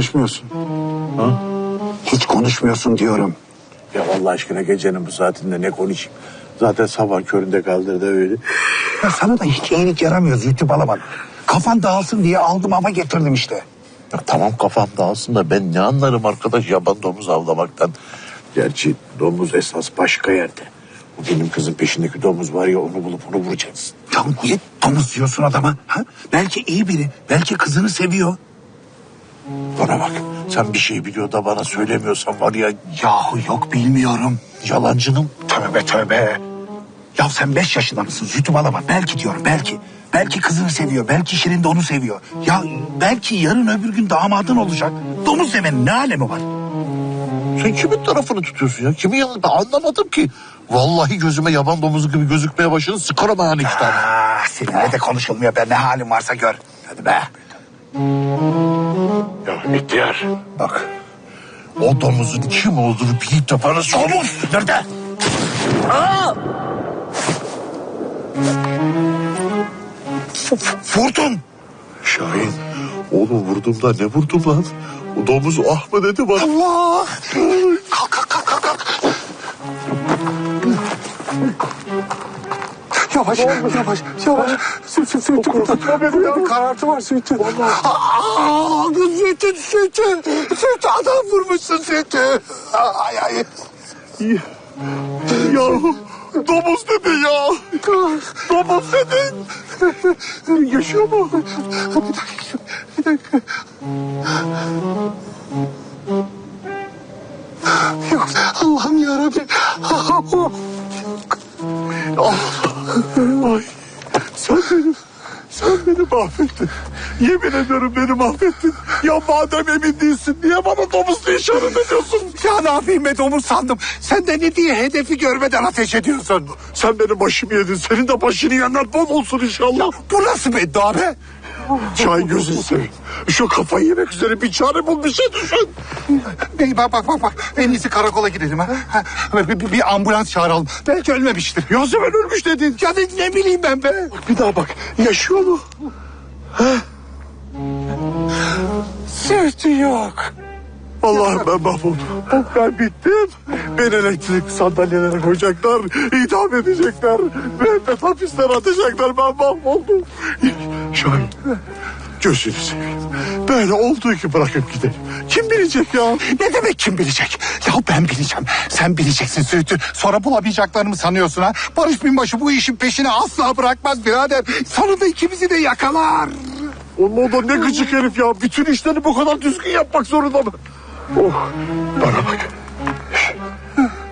konuşmuyorsun. Hiç konuşmuyorsun diyorum. Ya Allah aşkına gecenin bu saatinde ne konuşayım? Zaten sabah köründe kaldırdı öyle. Ya sana da hiç iyilik yaramıyor Zühtü Balaban. Kafan dağılsın diye aldım ama getirdim işte. Ya tamam kafam dağılsın da ben ne anlarım arkadaş yaban domuz avlamaktan. Gerçi domuz esas başka yerde. Bu benim kızın peşindeki domuz var ya onu bulup onu vuracaksın. Ya niye domuz diyorsun adama? Ha? Belki iyi biri, belki kızını seviyor. Bana bak sen bir şey biliyor da bana söylemiyorsan var ya Yahu yok bilmiyorum. yalancının Tövbe tövbe. Ya sen beş yaşında mısın Zühtü Balaban? Belki diyorum belki. Belki kızını seviyor, belki Şirin de onu seviyor. Ya belki yarın öbür gün damadın olacak. Domuz demenin ne alemi var? Sen kimin tarafını tutuyorsun ya? Kimin yanında? Ben anlamadım ki. Vallahi gözüme yaban domuzu gibi gözükmeye başladı. Sıkarım yani iki tane. Ah, seninle de konuşulmuyor. Ben ne halim varsa gör. Hadi be. Ya ihtiyar. Bak. O domuzun kim olduğunu bilip de bana. Domuz nerede? Aa! Vurdun. Şahin. Oğlum vurdum da ne vurdum lan? O domuz ah mı dedi bana. Allah! Kalk kalk kalk kalk. Yavaş, yavaş, yavaş. Süt, süt, süt. Bir karartı var sütü. Aa, sütü, sütü. Sütü adam vurmuşsun sütü. Ay ay. Ya domuz dedi ya. Domuz dedi. Yaşıyor mu? Bir dakika, bir dakika. Yok, Allah'ım yarabbim. Ay, sen beni, sen beni mahvettin. Yemin ediyorum beni mahvettin. Ya madem emin değilsin niye bana domuz diye işaret ediyorsun? Ya ne yapayım be domuz sandım. Sen de ne diye hedefi görmeden ateş ediyorsun. Sen benim başımı yedin. Senin de başını yiyenler bol olsun inşallah. Bu nasıl beddua be? Çay gözünü seveyim. Şu kafayı yemek üzere bir çare bul bir şey düşün. Bey bak bak bak bak. En iyisi karakola gidelim ha. ha bir, bir- bir ambulans çağıralım. Belki ölmemiştir. Yasemin ölmüş dedin. Ya ne, ne bileyim ben be. Bir daha bak. Yaşıyor mu? Sütü yok. Allah'ım ben mahvoldum. Ben bittim. Beni elektrik sandalyelere koyacaklar. idam edecekler. Müebbet hapislere atacaklar. Ben mahvoldum. Şahin. Gözünü seveyim. Böyle olduğu gibi bırakıp gidelim. Kim bilecek ya? Ne demek kim bilecek? Ya ben bileceğim. Sen bileceksin Sütü. Sonra bulamayacaklarını sanıyorsun ha? Barış Binbaşı bu işin peşini asla bırakmaz birader. Sonunda ikimizi de yakalar. O da ne gıcık herif ya. Bütün işleri bu kadar düzgün yapmak zorunda mı? Oh. Bana bak.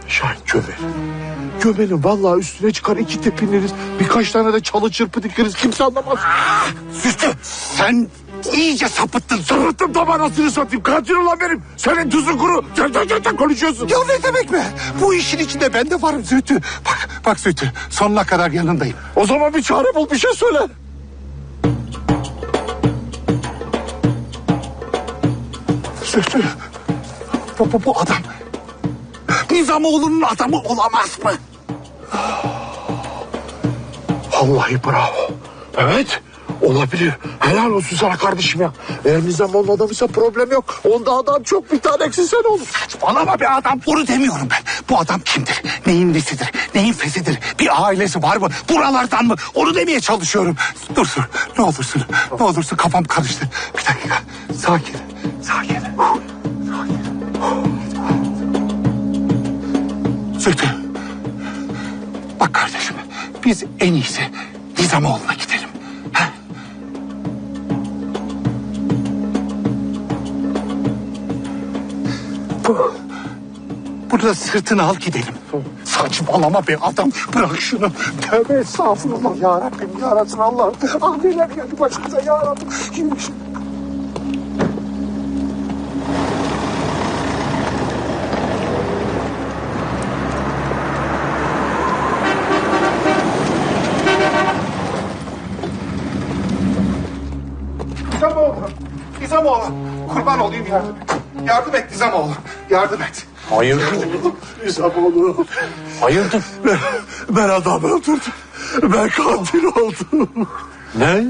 Şahin gömelim. Gömelim vallahi üstüne çıkar iki tepiniriz. Birkaç tane de çalı çırpı dikeriz. Kimse anlamaz. Sütü sen iyice sapıttın. Sırıttım da anasını satayım. Katil olan benim. Senin tuzun kuru. Sen sen sen- sen konuşuyorsun. Ya ne demek be? Bu işin içinde ben de varım Zühtü. Bak, bak Zühtü sonuna kadar yanındayım. O zaman bir çare bul bir şey söyle. Zühtü bu, bu, bu adam Nizamoğlu'nun adamı olamaz mı? Vallahi bravo. Evet. Olabilir. Helal olsun sana kardeşim ya. Eğer Nizamoğlu'nun adamıysa problem yok. Onda adam çok bir tane eksi sen olur. Saçmalama bir adam. Onu demiyorum ben. Bu adam kimdir? Neyin nesidir? Neyin fesidir? Bir ailesi var mı? Buralardan mı? Onu demeye çalışıyorum. Dur dur. Ne olursun. Ne olursun kafam karıştı. Bir dakika. Sakin. Sakin. Sakin. Zühtü. Bak kardeşim. Biz en iyisi Nizamoğlu'na gidelim. Bu. Burada sırtını al gidelim. Saçmalama be adam. Bırak şunu. Tövbe estağfurullah ya Rabbim ya Resulallah. Ah neler geldi başımıza ya Rabbim. Yürü şimdi. Nizamoğlu. Nizamoğlu. Kurban olayım yardım et. Yardım et Nizamoğlu. Yardım et. Hayırdır? Nizamoğlu. Hayırdır? Ben, ben adam öldürdüm. Ben katil oldum. Ne?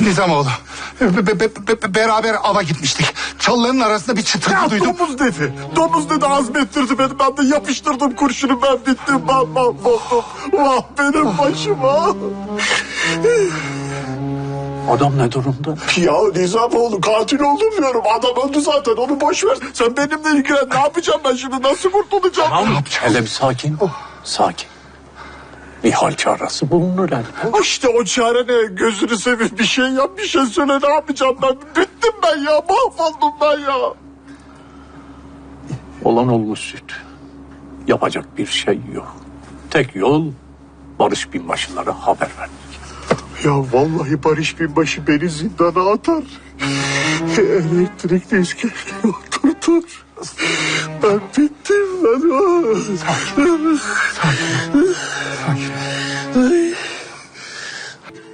Nizamoğlu Be- be- be- be- beraber ava gitmiştik. Çalıların arasında bir çıtırtı Ya duydum. domuz dedi. Domuz dedi azmettirdi beni. Ben de yapıştırdım kurşunu ben bittim. Ben mahvoldum. Vah benim başıma. Adam ne durumda? Ya Nizamoğlu katil oldum diyorum. Adam öldü zaten onu boş ver. Sen benimle ilgilen. Ne yapacağım ben şimdi? Nasıl kurtulacağım? Tamam hele bir sakin ol. Sakin. Bir hal çaresi bulunur elbet. İşte o çare ne? Gözünü seveyim bir şey yap bir şey söyle ne yapacağım ben? Bittim ben ya mahvoldum ben ya. Olan olmuş süt. Yapacak bir şey yok. Tek yol Barış Binbaşılara haber vermek. Ya vallahi Barış Binbaşı beni zindana atar. Elektrikli iskeleyi oturtur. Ben bittim ben.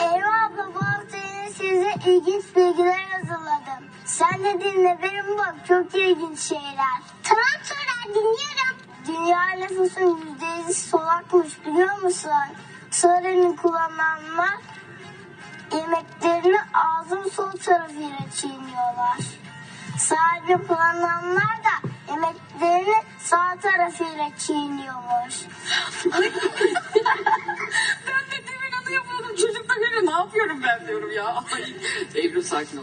Eyvah abla bu hafta yine size ilginç bilgiler hazırladım. Sen de dinle benim bak çok ilginç şeyler. Tamam sonra dinliyorum. Dünya nüfusun yüzde solakmış biliyor musun? Sarını kullananlar yemeklerini ağzın sol tarafıyla çiğniyorlar. Sahilde kullananlar da yemeklerini sağ tarafıyla çiğniyormuş. Ben de demin onu yapıyordum. Çocuk da görüyor. Ne yapıyorum ben diyorum ya. Ay, Ebru sakin ol.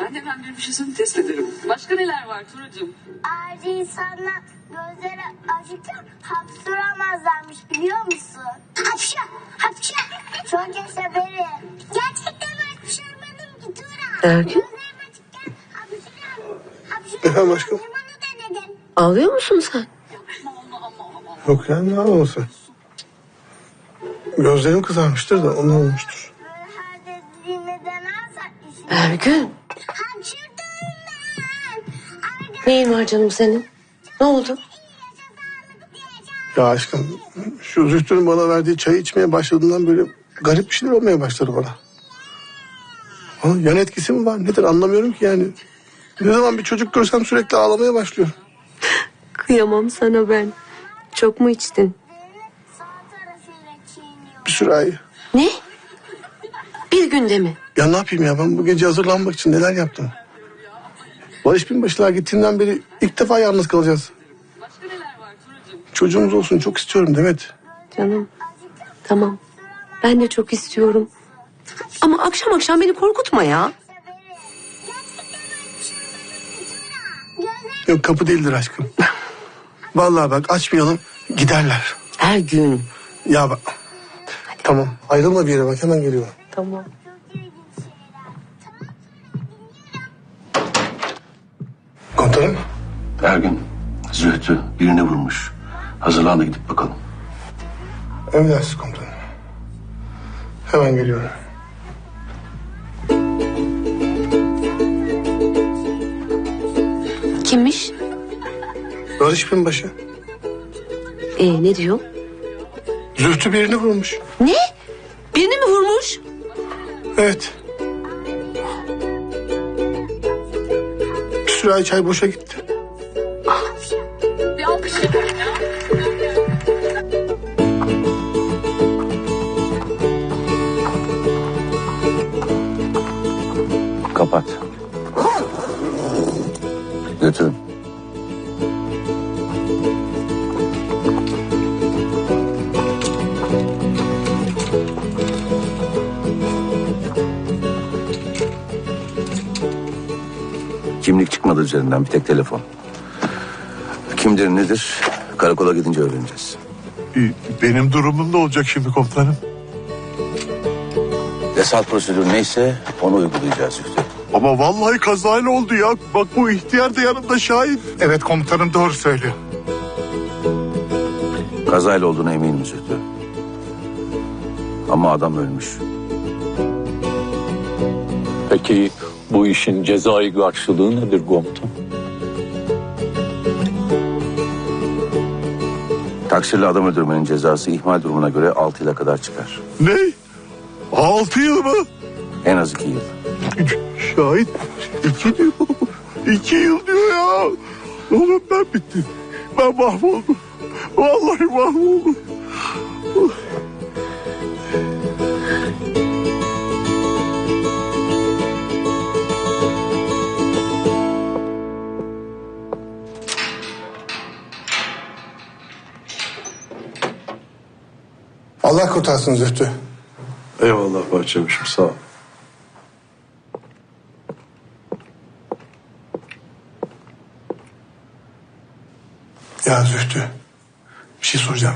Ben de hemen bir bir şey test ederim. Başka neler var Turucuğum? Ayrıca insanlar gözleri açıkken hapşuramazlarmış biliyor musun? Hapşa, hapşa. Çok yaşa beri. Hapşuram. Efendim aşkım? Ağlıyor musun sen? Yok ya ne olmasın. Gözlerim kızarmıştır da ondan olmuştur. Ergün. Neyin var canım senin? Ne oldu? Ya aşkım şu Zühtü'nün bana verdiği çayı içmeye başladığından böyle garip bir şeyler olmaya başladı bana. Yan etkisi mi var nedir anlamıyorum ki yani. Ne zaman bir çocuk görsem sürekli ağlamaya başlıyor. Kıyamam sana ben. Çok mu içtin? Bir sürü ay. Ne? Bir günde mi? Ya ne yapayım ya ben bu gece hazırlanmak için neler yaptım. Barış Binbaşılar gittiğinden beri ilk defa yalnız kalacağız. Çocuğumuz olsun çok istiyorum Demet. Canım. Tamam. Ben de çok istiyorum. Ama akşam akşam beni korkutma ya. Yok kapı değildir aşkım. Vallahi bak açmayalım giderler. Ergün. Ya bak. Tamam ayrılma bir yere bak hemen geliyorum. Tamam. Komutanım. Ergün, Zühtü birini vurmuş. Hazırlan da gidip bakalım. Emredersiniz komutanım. Hemen geliyorum. Kimmiş? Barış Binbaşı. Ee, ne diyor? Zühtü birini vurmuş. Ne? Birini mi vurmuş? Evet. Bir sürü ay çay boşa gitti. Çıkmadı üzerinden bir tek telefon. Kimdir nedir karakola gidince öğreneceğiz. Benim durumum ne olacak şimdi komutanım? Yasal prosedür neyse onu uygulayacağız Zühtü. Ama vallahi kazayla oldu ya. Bak bu ihtiyar da yanımda şahit. Evet komutanım doğru söylüyor. Kazayla olduğuna eminim Zühtü. Ama adam ölmüş. Peki bu işin cezai karşılığı nedir komutan? Taksirli adam öldürmenin cezası ihmal durumuna göre 6 yıla kadar çıkar. Ne? Altı yıl mı? En az 2 yıl. Şahit iki diyor. İki yıl diyor ya. Oğlum ben bittim. Ben mahvoldum. Vallahi mahvoldum. Kurtarsın Zühtü. Eyvallah bahçemişim sağ ol. Ya Zühtü. Bir şey soracağım.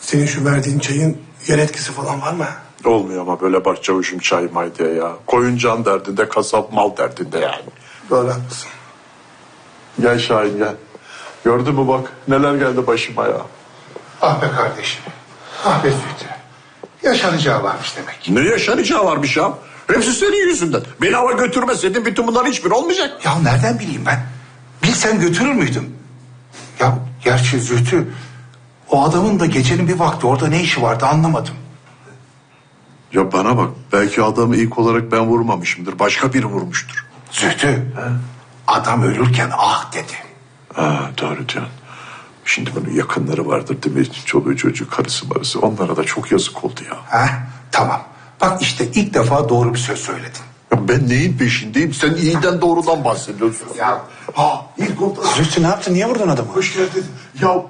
Senin şu verdiğin çayın yan etkisi falan var mı? Olmuyor ama böyle bahçavuşum çay may diye ya. Koyun can derdinde kasap mal derdinde yani. Doğru haklısın. Gel Şahin gel. Gördün mü bak neler geldi başıma ya. Ah be kardeşim. Ah be Zühtü. Yaşanacağı varmış demek. Ne yaşanacağı varmış ya? Hepsi senin yüzünden. Beni hava götürmeseydin bütün bunların hiçbir olmayacak. Ya nereden bileyim ben? Bilsem götürür müydüm? Ya gerçi Zühtü... O adamın da gecenin bir vakti orada ne işi vardı anlamadım. Ya bana bak belki adamı ilk olarak ben vurmamışımdır. Başka biri vurmuştur. Zühtü. Adam ölürken ah dedi. Ha doğru diyorsun. Şimdi bunun yakınları vardır değil mi? Çoluğu çocuğu karısı marısı. Onlara da çok yazık oldu ya. Ha tamam. Bak işte ilk defa doğru bir söz söyledin. ya ben neyin peşindeyim? Sen iyiden doğrudan bahsediyorsun. Ya Ha ilk oldu. Zühtü ne yaptın? Niye vurdun adamı? Hoş geldin. Ya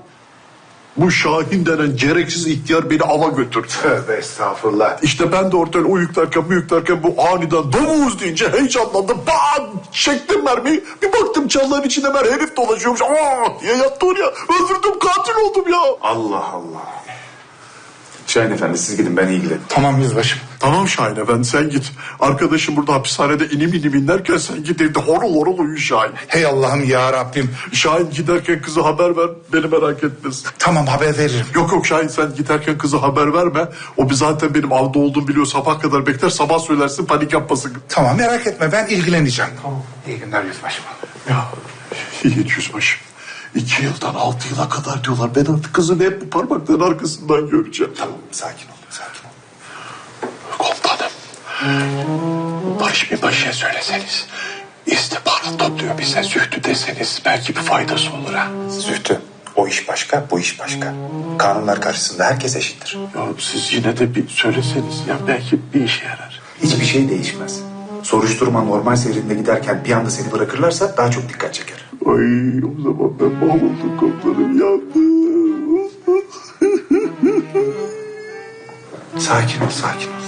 bu Şahin denen gereksiz ihtiyar beni ava götürdü. Tövbe estağfurullah. İşte ben de ortaya uyuklarken uyuklarken bu aniden domuz deyince heyecanlandım. Bam! Çektim mermiyi. Bir baktım çalıların içinde mer herif dolaşıyormuş. Aa! diye yattı oraya. Öldürdüm katil oldum ya. Allah Allah. Şahin efendi siz gidin ben ilgilenirim. Tamam yüzbaşım. Tamam Şahin efendi sen git. Arkadaşım burada hapishanede inim inim inlerken sen git evde horul horul uyu Şahin. Hey Allah'ım ya Rabbim. Şahin giderken kızı haber ver beni merak etmesin. Tamam haber veririm. Yok yok Şahin sen giderken kızı haber verme. O bir zaten benim avda olduğumu biliyor. Sabah kadar bekler sabah söylersin panik yapmasın. Tamam merak etme ben ilgileneceğim. Tamam. İyi günler yüzbaşım. Ya Yiğit Yüzbaşı. İki yıldan altı yıla kadar diyorlar. Ben artık kızını hep bu parmakların arkasından göreceğim. Tamam sakin ol sakin ol. Komutanım. Barış Binbaşı'ya söyleseniz. İstihbarat topluyor bize zühtü deseniz belki bir faydası olur ha. Zühtü o iş başka bu iş başka. Kanunlar karşısında herkes eşittir. Ya siz yine de bir söyleseniz ya belki bir işe yarar. Hiçbir şey değişmez. Soruşturma normal seyrinde giderken bir anda seni bırakırlarsa daha çok dikkat çeker. Ay o zaman ben mahvoldum komutanım yandım. Sakin ol sakin ol.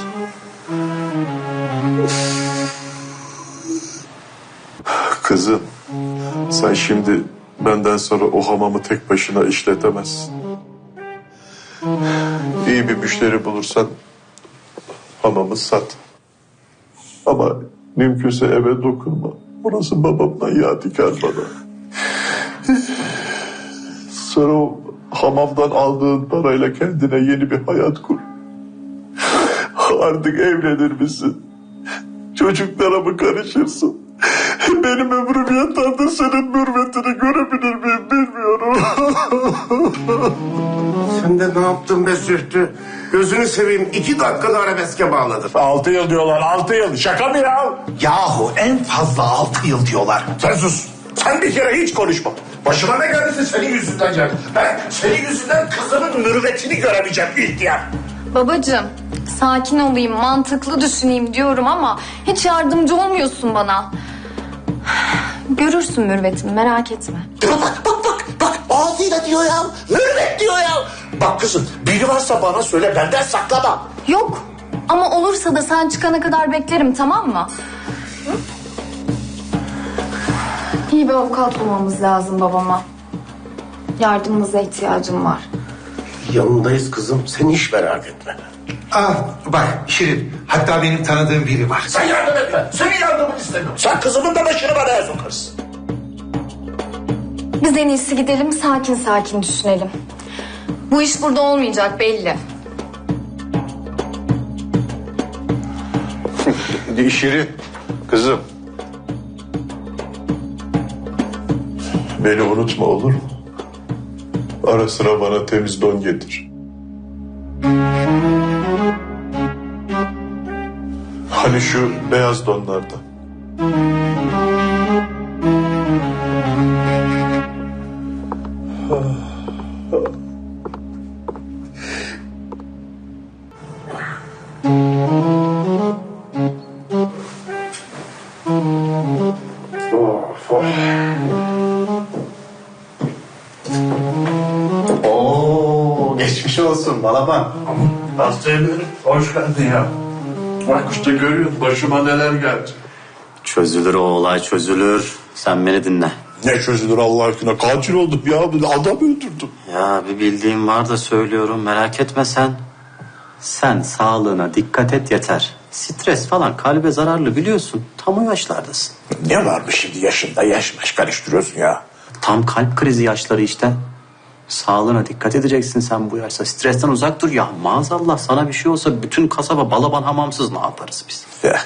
Kızım sen şimdi benden sonra o hamamı tek başına işletemezsin. İyi bir müşteri bulursan hamamı sat. Ama mümkünse eve dokunma. Burası babamdan yadigar bana. Sonra o hamamdan aldığın parayla kendine yeni bir hayat kur. Artık evlenir misin? Çocuklara mı karışırsın? Benim ömrüm de senin mürvetini görebilir miyim bilmiyorum. Sen de ne yaptın be Zühtü? Gözünü seveyim iki dakikada arabeske bağladın. Altı yıl diyorlar altı yıl. Şaka mı ya? Yahu en fazla altı yıl diyorlar. Sen sus. Sen bir kere hiç konuşma. Başıma ne geldiyse senin yüzünden geldi. Ben senin yüzünden kızımın mürüvvetini göremeyeceğim ihtiyar. Babacığım, sakin olayım, mantıklı düşüneyim diyorum ama hiç yardımcı olmuyorsun bana. Görürsün mürvetimi, merak etme. Bak bak bak bak ağzıyla diyor ya. Mürüvvet diyor ya. Bak kızım biri varsa bana söyle benden saklama. Yok, ama olursa da sen çıkana kadar beklerim, tamam mı? Hı? İyi bir avukat bulmamız lazım babama. Yardımınıza ihtiyacım var. Yanındayız kızım. Sen hiç merak etme. Ah bak Şirin hatta benim tanıdığım biri var. Sen yardım etme. Senin yardımını istemiyorum. Sen kızımın da başını belaya sokarsın. Biz en iyisi gidelim, sakin sakin düşünelim. Bu iş burada olmayacak belli. Şirin, kızım. Beni unutma olur mu? Ara sıra bana temiz don getir. Hani şu beyaz donlardan. Oo, geçmiş olsun. nasıl balaban? Aslı hoş geldin ya. Bak işte görüyorsun başıma neler geldi. Çözülür o olay çözülür. Sen beni dinle. Ne çözülür Allah aşkına katil oldum ya adam öldürdüm. Ya bir bildiğim var da söylüyorum merak etme sen. Sen sağlığına dikkat et yeter. Stres falan kalbe zararlı biliyorsun. Tam o yaşlardasın. Ne varmış şimdi yaşında yaş maş karıştırıyorsun ya. Tam kalp krizi yaşları işte. Sağlığına dikkat edeceksin sen bu yaşta. Stresten uzak dur ya. Maazallah sana bir şey olsa bütün kasaba balaban hamamsız ne yaparız biz? Ya,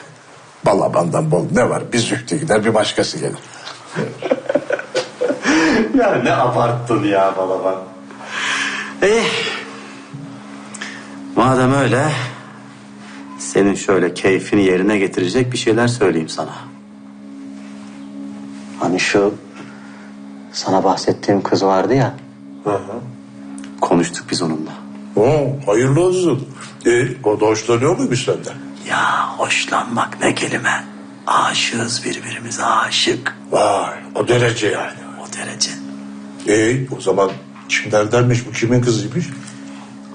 balabandan bol ne var? Bir zühtü gider bir başkası gelir. Ya ne abarttın ya balaban. Eh. Madem öyle senin şöyle keyfini yerine getirecek bir şeyler söyleyeyim sana. Hani şu sana bahsettiğim kız vardı ya. Konuştuk biz onunla. Oo, hayırlı olsun. E, o da hoşlanıyor muymuş senden? Ya hoşlanmak ne kelime. Aşığız birbirimize aşık. Vay o derece yani. O derece. E, o zaman kimlerdenmiş bu kimin kızıymış?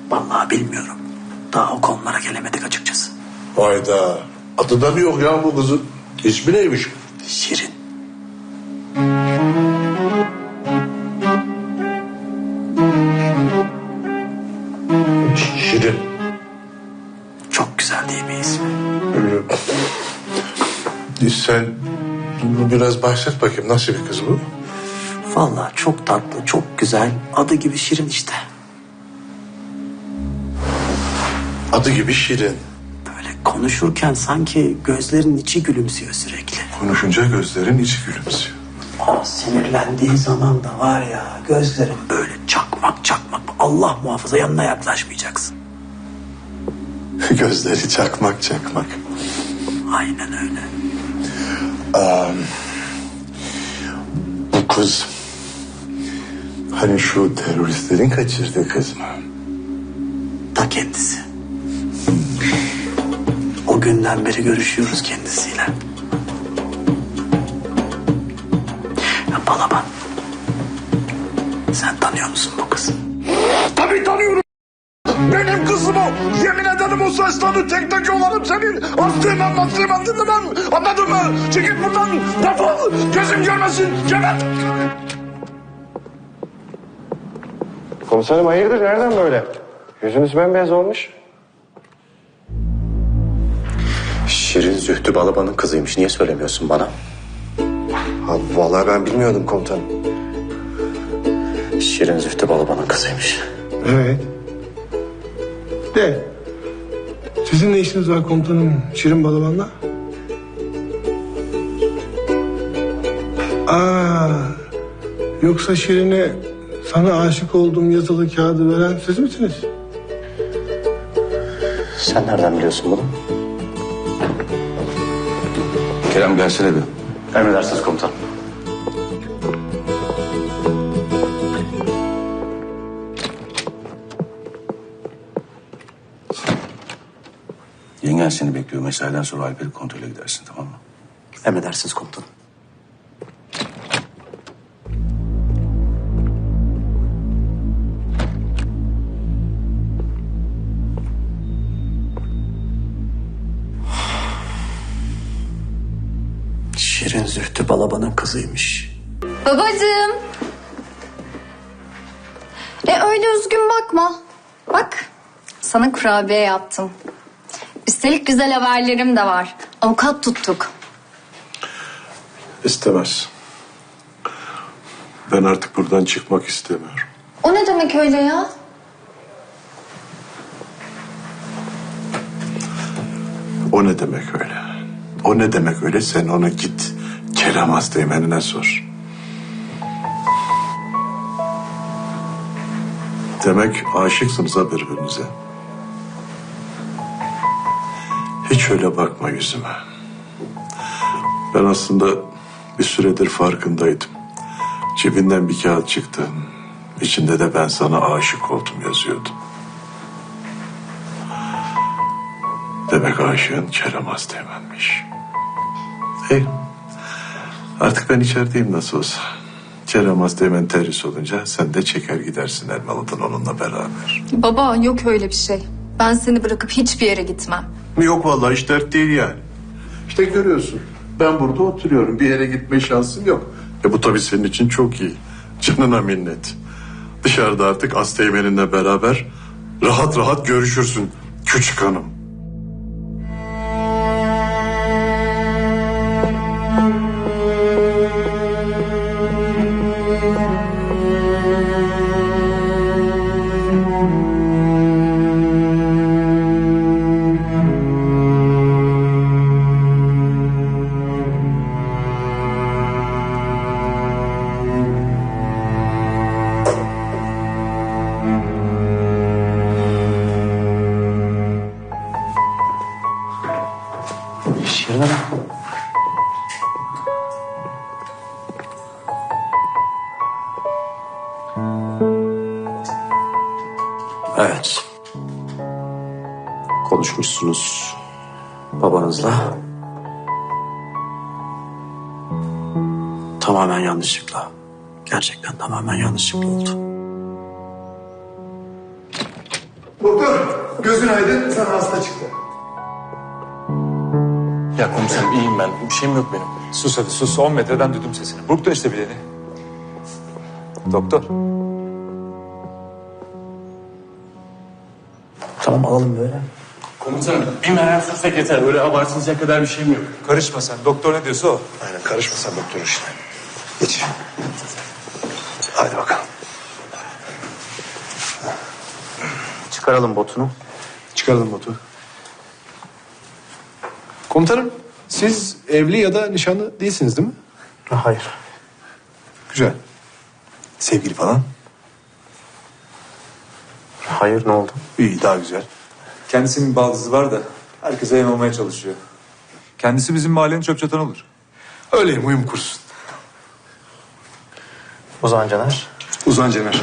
Vallahi bilmiyorum. Daha o konulara gelemedik açıkçası. Hayda. Adı da mı yok ya bu kızın? İsmi neymiş? Şirin. Biraz bahset bakayım nasıl bir kız bu? Vallahi çok tatlı, çok güzel. Adı gibi Şirin işte. Adı gibi Şirin. Böyle konuşurken sanki gözlerinin içi gülümsüyor sürekli. Konuşunca gözlerin içi gülümsüyor. Ama sinirlendiği zaman da var ya gözlerin böyle çakmak çakmak. Allah muhafaza yanına yaklaşmayacaksın. Gözleri çakmak çakmak. Aynen öyle. Bu kız hani şu teröristlerin kaçırdığı kız mı? Ta kendisi. O günden beri görüşüyoruz kendisiyle. Ya Balaban. Sen tanıyor musun bu kızı? Tabii tanıyorum. Benim kızım o. Yemin ederim o seslerini tek tek yolarım senin. Astığımdan bastığımdan dinlemem. Anladın mı? Çekil buradan. Defol. Gözüm görmesin. Cevap. Komiserim hayırdır nereden böyle? Yüzünüz bembeyaz olmuş. Şirin Zühtü Balaban'ın kızıymış. Niye söylemiyorsun bana? Ha, vallahi ben bilmiyordum komutanım. Şirin Zühtü Balaban'ın kızıymış. Evet. De. Sizin ne işiniz var komutanım Şirin Balaban'la? Aa, yoksa Şirin'e sana aşık olduğum yazılı kağıdı veren siz misiniz? Sen nereden biliyorsun bunu? Kerem gelsene bir. Emredersiniz komutanım. Yengen seni bekliyor. Mesaiden sonra Alper'i kontrole gidersin tamam mı? Emredersiniz komutanım. Şirin Zühtü Balaban'ın kızıymış. Babacığım. E öyle üzgün bakma. Bak sana kurabiye yaptım. Üstelik güzel haberlerim de var. Avukat tuttuk. İstemez. Ben artık buradan çıkmak istemiyorum. O ne demek öyle ya? O ne demek öyle? O ne demek öyle? Sen ona git. Kerem Hastaymen'ine sor. Demek aşıksınız ha birbirinize. Hiç öyle bakma yüzüme. Ben aslında bir süredir farkındaydım. Cebinden bir kağıt çıktı. İçinde de ben sana aşık oldum yazıyordu. Demek aşığın Kerem Hastaymen'miş. Hey, artık ben içerideyim nasıl olsa. Kerem Asteğmen terhis olunca sen de çeker gidersin Elmalı'dan onunla beraber. Baba yok öyle bir şey. Ben seni bırakıp hiçbir yere gitmem. Yok vallahi hiç dert değil yani. İşte görüyorsun. Ben burada oturuyorum. Bir yere gitme şansım yok. E bu tabii senin için çok iyi. Canına minnet. Dışarıda artık Asteğmen'inle beraber rahat rahat görüşürsün küçük hanım. Konuşmuşsunuz babanızla. Tamamen yanlışlıkla. Gerçekten tamamen yanlışlıkla oldu. Doktor gözün aydın sana hasta çıktı. Ya komiserim iyiyim ben. Bir şeyim yok benim. Sus hadi sus. 10 metreden duydum sesini. Burktu işte bileğini. Doktor. Tamam alalım böyle. Komutanım bir merhemsizlik yeter. Öyle abartılacak kadar bir şeyim yok. Karışma sen. Doktor ne diyorsa o. Aynen karışma sen doktor işine. Geç. Hadi bakalım. Çıkaralım botunu. Çıkaralım botu. Komutanım siz evli ya da nişanlı değilsiniz değil mi? Hayır. Güzel. Sevgili falan? Hayır ne oldu? İyi daha güzel. Kendisinin baldızı var da herkese yem olmaya çalışıyor. Kendisi bizim mahallenin çöp çatan olur. Öyleyim uyum kursun. Ozan Caner. Uzan Cener.